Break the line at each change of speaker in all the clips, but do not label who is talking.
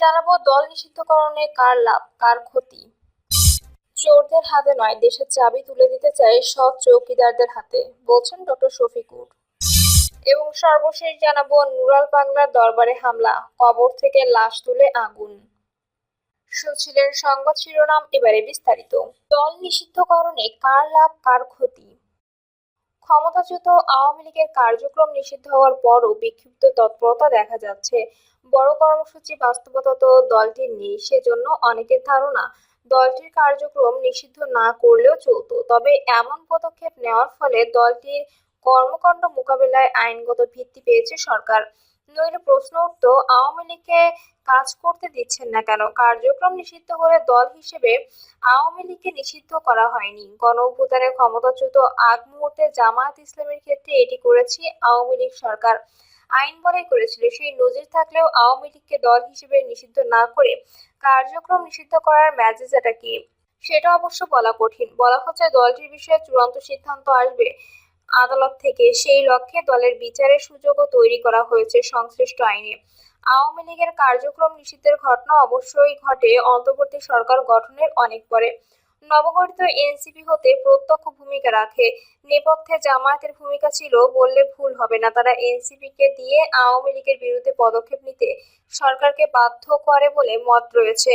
জানাব, দল নিষিদ্ধকরণে কার লাভ, কার ক্ষতি? চোরদের হাতে নয়, দেশের চাবি তুলে দিতে চাই সৎ চৌকিদারদের হাতে, বলছেন ডক্টর শফিকুর। এবং সর্বশেষ জানাব, নুরাল বাংলার দরবারে হামলা, কবর থেকে লাশ তুলে আগুন। শুনছিলেন সংবাদ শিরোনাম, এবারে বিস্তারিত। দল নিষিদ্ধকরণে কার লাভ, কার ক্ষতি? ক্ষমতাচ্যুত আওয়ামী লীগের কার্যক্রম নিষিদ্ধ হওয়ার পরও বিক্ষিপ্ত তৎপরতা দেখা যাচ্ছে। বড় কর্মসূচি বাস্তবতা তো দলটির নেই, সেজন্য অনেকের ধারণা, দলটির কার্যক্রম নিষিদ্ধ না করলেও চলত। তবে এমন পদক্ষেপ নেওয়ার ফলে দলটির কর্মকাণ্ড মোকাবেলায় আইনগত ভিত্তি পেয়েছে সরকার। নইলে প্রশ্ন উঠত, আওয়ামী লীগকে কাজ করতে দিচ্ছেন না কেন? কার্যক্রম নিষিদ্ধ হলে দল হিসেবে আওয়ামী লীগকে নিষিদ্ধ করা হয়নি। গণ অভ্যুত্থানের ক্ষমতাচ্যুত আগ মুহূর্তে জামায়াত ইসলামের ক্ষেত্রে এটি করেছে আওয়ামী লীগ সরকার। আইন বলে করেছিল, সেই নজির থাকলেও আওয়ামী লীগকে দল হিসেবে নিষিদ্ধ না করে কার্যক্রম নিষিদ্ধ করার ম্যাজেজাটা কি? সেটা অবশ্য বলা কঠিন। বলা হচ্ছে দলটির বিষয়ে চূড়ান্ত সিদ্ধান্ত আসবে আদালত থেকে সেই লক্ষ্যে দলের বিচারের সুযোগও তৈরি করা হয়েছে সংশ্লিষ্ট আইনে। আওয়ামী লীগের কার্যক্রম নিষিদ্ধের ঘটনা অবশ্যই ঘটে, অন্তর্বর্তী সরকার গঠনের অনেক পরে। নবগঠিত এনসিপি হতে প্রত্যক্ষ ভূমিকা রাখে। নেপথ্যে জামায়াতের ভূমিকা ছিল, বললে ভুল হবে না। তারা এনসিপিকে দিয়ে আওয়ামী লীগের বিরুদ্ধে পদক্ষেপ নিতে সরকারকে বাধ্য করে বলে মত রয়েছে।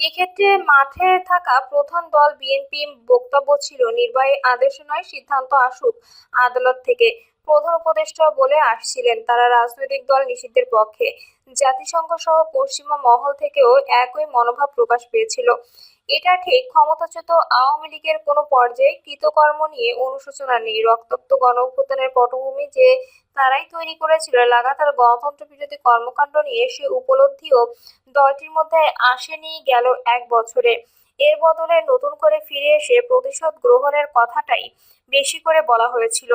এক্ষেত্রে মাঠে থাকা প্রধান দল বিএনপি বক্তব্য ছিল, নির্বাহী আদেশ নয়, সিদ্ধান্ত আসুক আদালত থেকে। প্রধান উপদেষ্টা বলে আসছিলেন, তারা রাজনৈতিক দল নিষিদ্ধের পক্ষে। জাতিসংঘ সহ পশ্চিমা মহল থেকেও একই মনোভাব প্রকাশ পেয়েছিল। এটা ঠিক, ক্ষমতাচ্যুত আওয়ামী লীগের কোনো পর্যায়ে কৃতকর্ম নিয়ে অনুশোচনা নেই। রক্তাক্ত গণ অভ্যুত্থানের পটভূমি যে তারাই তৈরি করেছিল, লাগাতার গণতন্ত্র বিরোধী কর্মকাণ্ড নিয়ে সে উপলব্ধিও দলটির মধ্যে আসেনি গেল এক বছরে। এর বদলে নতুন করে ফিরে এসে প্রতিশোধ গ্রহণের কথাটাই বেশি করে বলা হয়েছিল।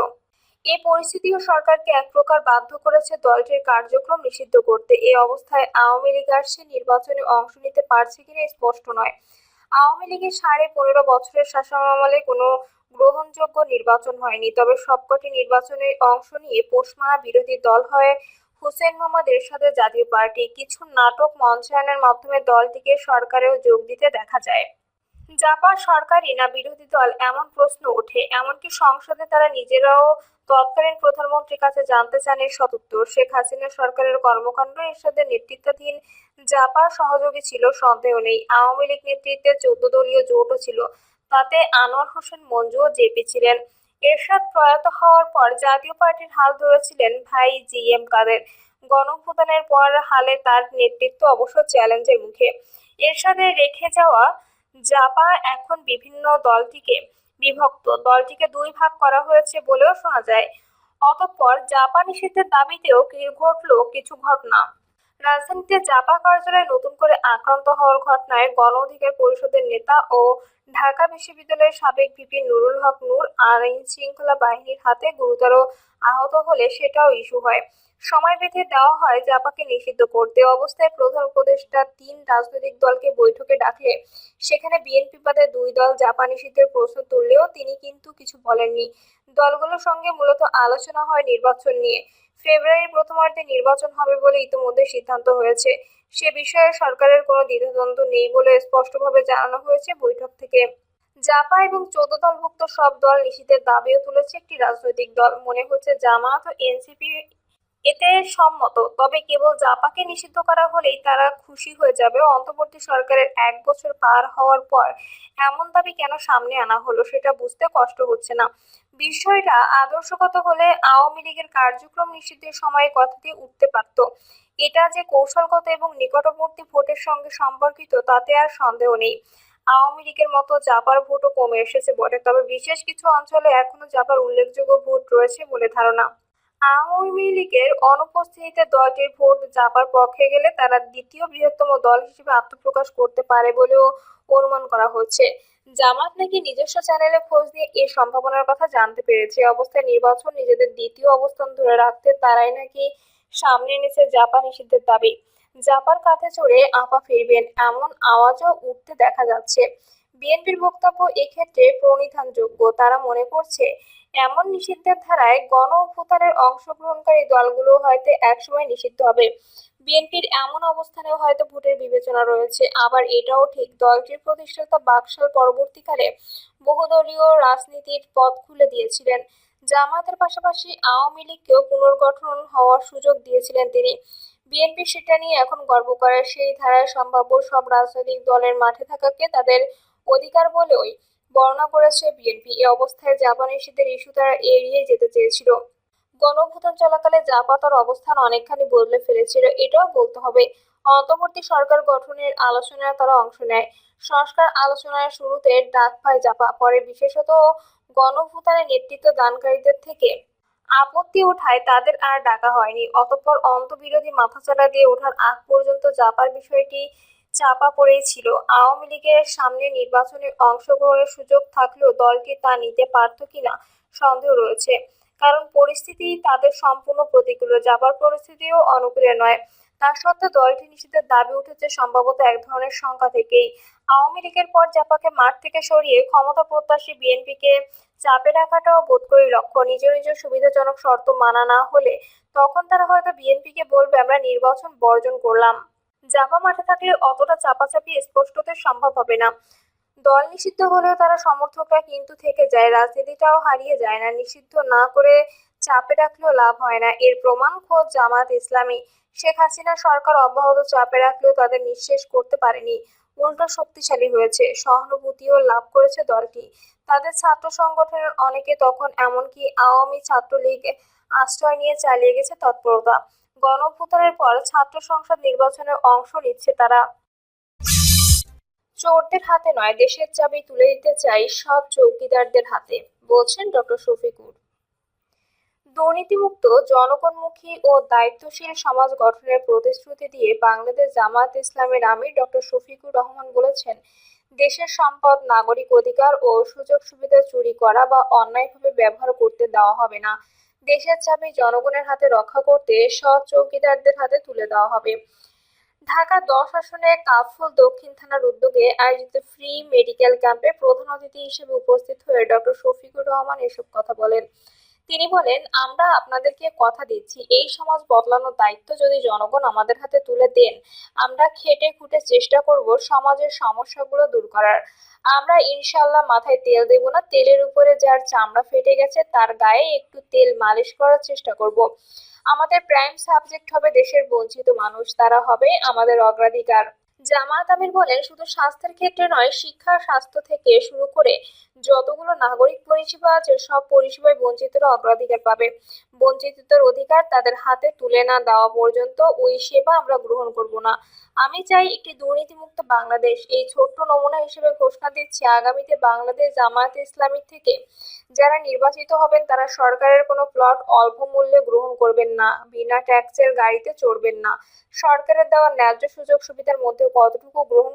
এ পরিস্থিতিও সরকারকে এক প্রকার বাধ্য করেছে দলটির কার্যক্রম নিষিদ্ধ করতে। এ অবস্থায় আওয়ামী লীগ আসছে নির্বাচনে অংশ নিতে পারছে কিনা স্পষ্ট নয়। আওয়ামী লীগের সাড়ে পনেরো বছরের শাসন আমলে কোনো গ্রহণযোগ্য নির্বাচন হয়নি। তবে সবকটি নির্বাচনে অংশ নিয়ে পোষমানা বিরোধী দল হয়ে হুসেন মোহাম্মদ এরশাদের জাতীয় পার্টি কিছু নাটক মঞ্চায়নের মাধ্যমে দলটিকে সরকারেও যোগ দিতে দেখা যায়। জাপা সরকারি না বিরোধী দল এমন প্রশ্ন ওঠে, এমনকি সংসদে তারা নিজেরাও তৎকালীন প্রধানমন্ত্রীর কাছে জানতে চান এর সদুত্তর শেখ হাসিনা সরকারের কর্মকাণ্ড, এরশাদের নেতৃত্বাধীন জাপা সহযোগী ছিল, সন্দেহ নেই। আওয়ামী লীগ নেতৃত্বে চৌদ্দ দলীয় জোটও ছিল, তাতে আনোয়ার হোসেন মঞ্জুও জেপি ছিলেন। এরশাদ প্রয়াত হওয়ার পর জাতীয় পার্টির হাল ধরেছিলেন ভাই জি এম কাদের। গণভোদানের পর হালে তার নেতৃত্ব অবশ্য চ্যালেঞ্জের মুখে। এরশাদের রেখে যাওয়া জাপা এখন বিভিন্ন দলটিকে বিভক্ত। দলটিকে দুই ভাগ করা হয়েছে বলেও শোনা যায়। অতঃপর জাপা নিষিদ্ধের দাবিতেও ঘটল কিছু ঘটনা? রাজধানীতে জাপা কার্যালয়ে নতুন করে আক্রান্ত হওয়ার ঘটনায় গণ অধিকার পরিষদের নেতা ও ঢাকা বিশ্ববিদ্যালয়ের সাবেক ভিপি নুরুল হক নূর আইন শৃঙ্খলা বাহিনীর হাতে গুরুতর আহত হলে সেটাও ইস্যু হয়। সময় বেঁধে দেওয়া হয় জাপাকে নিষিদ্ধ করতে। অবস্থায় প্রধান উপদেষ্টা তিন রাজনৈতিক দলকে বৈঠকে ডাকলে। সেখানে বিএনপি বাদে দুই দল জাপা নিষিদ্ধের প্রশ্ন তুললেও তিনি কিন্তু কিছু বলেননি। দলগুলোর সঙ্গে মূলত আলোচনা হয় নির্বাচন নিয়ে। ফেব্রুয়ারির প্রথমার্ধে নির্বাচন হবে বলে ইতিমধ্যে সিদ্ধান্ত হয়েছে। সে বিষয়ে সরকারের কোনো দ্বিধাদ্বন্দ্ব নেই বলে স্পষ্টভাবে জানানো হয়েছে বৈঠক থেকে। জাপা এবং চোদ্দ দলভুক্ত সব দল নিষিদ্ধের দাবিও তুলেছে একটি রাজনৈতিক দল। মনে হচ্ছে জামায়াত ও এনসিপি এতে সম্মত, তবে কেবল জাপাকে নিষিদ্ধ করা হলেই তারা খুশি হয়ে যাবে। অন্তর্বর্তী সরকারের এক বছর পার হওয়ার পর এমন দাবি কেন সামনে আনা হলো সেটা বুঝতে কষ্ট হচ্ছে না। বিষয়টা আদর্শগত হলে আওয়ামী লীগের কার্যক্রম নিষিদ্ধের সময়ে কথাটি উঠতে পারত। এটা যে কৌশলগত এবং নিকটবর্তী ভোটের সঙ্গে সম্পর্কিত, তাতে আর সন্দেহ নেই। আওয়ামী লীগের মতো জাপার ভোটও কমে এসেছে বটে, তবে বিশেষ কিছু অঞ্চলে এখনও জাপার উল্লেখযোগ্য ভোট রয়েছে বলে ধারণা। আওয়ামী লীগের অনুপস্থিতিতে দলটির ভোট জাপার পক্ষে গেলে তারা দ্বিতীয় বৃহত্তম দল হিসেবে আত্মপ্রকাশ করতে পারে বলেও অনুমান করা হচ্ছে। জামাত নাকি নিজস্ব চ্যানেলে খোঁজ নিয়ে এই সম্ভাবনার কথা জানতে পেরেছে। অবস্থায় নির্বাচন নিজেদের দ্বিতীয় অবস্থান ধরে রাখতে তারাই নাকি সামনে এনেছে জাপান নিষিদ্ধের দাবি। জাপার কাঁধে চড়ে আপা ফিরবেন, এমন আওয়াজও উঠতে দেখা যাচ্ছে। বিএনপির বক্তব্য এক্ষেত্রে প্রণিধানযোগ্য। তারা মনে করছে, এমন নিষিদ্ধের ধারায় গণ অভ্যুত্থানের অংশগ্রহণকারী দলগুলো হয়তো একসময় নিষিদ্ধ হবে। বিএনপির এমন অবস্থানেও হয়তো ভোটের বিবেচনা রয়েছে। আবার এটাও ঠিক, দলটির প্রতিষ্ঠাতা বাকশাল পরবর্তীকালে বহুদলীয় রাজনীতির পথ খুলে দিয়েছিলেন। জামায়াতের পাশাপাশি আওয়ামী লীগকেও পুনর্গঠন হওয়ার সুযোগ দিয়েছিলেন তিনি। বিএনপি সেটা নিয়ে এখন গর্ব করে। সেই ধারায় সম্ভাব্য সব রাজনৈতিক দলের মাঠে থাকাকে তাদের অধিকার বলেই বর্ণনা করেছে বিএনপি। এ অবস্থায় জাপানি শীতের ইস্যু তারা এড়িয়ে যেতে চেয়েছিল। গণভোটন চলাকালে জাপাতার অবস্থান অনেকখানি বদলে ফেলেছিল, এটাও বলতে হবে। অন্তর্বর্তী সরকার গঠনের আলোচনায় তারা অংশ নেয়। সংস্কার আলোচনার শুরুতে ডাক পায় জাপা, পরে বিশেষত গণভোটানের নেতৃত্ব দানকারীদের থেকে আপত্তি ওঠায় তাদের আর ডাকা হয়নি। অতঃপর অন্তবিরোধী মাথাচাড়া দিয়ে ওঠার আগ পর্যন্ত জাপার বিষয়টি চাপা পড়েই ছিল। আওয়ামী লীগের সামনে নির্বাচনে অংশগ্রহণের সুযোগ থাকলেও দলটি তা নিতে পারত কিনা সন্দেহ রয়েছে। কারণ পরিস্থিতি তাদের সম্পূর্ণ প্রতিকূল। যাবার পরিস্থিতিও অনুকূলে নয়। তা সত্ত্বেও দলটি নিষিদ্ধের দাবি উঠেছে সম্ভবত এক ধরনের সংখ্যা থেকেই। আওয়ামী লীগের পর জাপাকে মাঠ থেকে সরিয়ে ক্ষমতা প্রত্যাশী বিএনপিকে চাপে রাখাটাও বোধ করি লক্ষ্য। নিজ নিজ সুবিধাজনক শর্ত মানা না হলে তখন তারা হয়তো বিএনপিকে বলবে, আমরা নির্বাচন বর্জন করলাম। জাপা মাঠে থাকলে অতটা চাপাচাপি স্পষ্টতে সম্ভব হবে না। দল নিষিদ্ধ হলেও তারা সমর্থকরা কিন্তু থেকে যায়, রাজনীতিটাও হারিয়ে যায় না। নিষিদ্ধ না করে চাপে রাখলেও লাভ হয় না। এর প্রমাণ খোঁজ জামাত ইসলামী। শেখ হাসিনা সরকার অব্যাহত চাপে রাখলেও তাদের নিঃশেষ করতে পারেনি। উল্টো শক্তিশালী হয়েছে, সহানুভূতিও লাভ করেছে দলটি। তাদের ছাত্র সংগঠনের অনেকে তখন এমনকি আওয়ামী ছাত্রলীগ আশ্রয় নিয়ে চালিয়ে গেছে তৎপরতা। গণভোটারের পর ছাত্র সংসদ নির্বাচনে অংশ নিচ্ছে তারা। চোরদের হাতে নয়, দেশের চাবি তুলে দিতে চাই সব চৌকিদারদের হাতে, বলছেন ডক্টর শফিকুর। দুর্নীতিমুক্ত, জনগণমুখী ও দায়িত্বশীল সমাজ গঠনের প্রতিশ্রুতি দিয়ে বাংলাদেশ জামায়াত ইসলামের আমির ডক্টর শফিকুর রহমান বলেছেন, দেশের সম্পদ, নাগরিক অধিকার ও সুযোগ সুবিধা চুরি করা বা অন্যায়ভাবে ব্যবহার করতে দেওয়া হবে না। দেশের চাবি জনগণের হাতে রক্ষা করতে সৎ চৌকিদারদের হাতে তুলে দেওয়া হবে। ঢাকা দশ আসনে কাফুল দক্ষিণ থানার উদ্যোগে আয়োজিত ফ্রি মেডিকেল ক্যাম্পে প্রধান অতিথি হিসেবে উপস্থিত হয়ে ডক্টর শফিকুর রহমান এসব কথা বলেন। তিনি বলেন, আমরা আপনাদেরকে কথা দিচ্ছি। এই সমাজ বদলানোর দায়িত্ব যদি জনগণ আমাদের হাতে তুলে দেন, আমরা খেটে খুঁটে চেষ্টা করব সমাজের সমস্যাগুলো দূর করার। আমরা ইনশাল্লাহ মাথায় তেল দেব না। তেলের উপরে যার চামড়া ফেটে গেছে, তার গায়ে একটু তেল মালিশ করার চেষ্টা করব। আমাদের প্রাইম সাবজেক্ট হবে দেশের বঞ্চিত মানুষ। তারা হবে আমাদের অগ্রাধিকার। জামাত আমির বলেন, শুধু স্বাস্থ্যের ক্ষেত্রে নয়, শিক্ষা, স্বাস্থ্য থেকে শুরু করে যতগুলো নাগরিক পরিষেবা আছে, সব পরিষেবায় বঞ্চিতরা অগ্রাধিকার পাবে। বঞ্চিতদের অধিকার তাদের হাতে তুলে না দেওয়া পর্যন্ত ওই সেবা আমরা গ্রহণ করব না। আমি চাই একটি দুর্নীতিমুক্ত বাংলাদেশ। এই ছোট্ট নমুনা হিসেবে ঘোষণা দিচ্ছি, আগামীতে বাংলাদেশ জামায়াত ইসলামী থেকে যারা নির্বাচিত হবেন, তারা সরকারের কোনো প্লট অল্প মূল্যে গ্রহণ করবেন না। বিনা ট্যাক্সের গাড়িতে চড়বেন না। সরকারের দেওয়া ন্যায্য সুযোগ সুবিধার মধ্যে কতটুকু গ্রহণ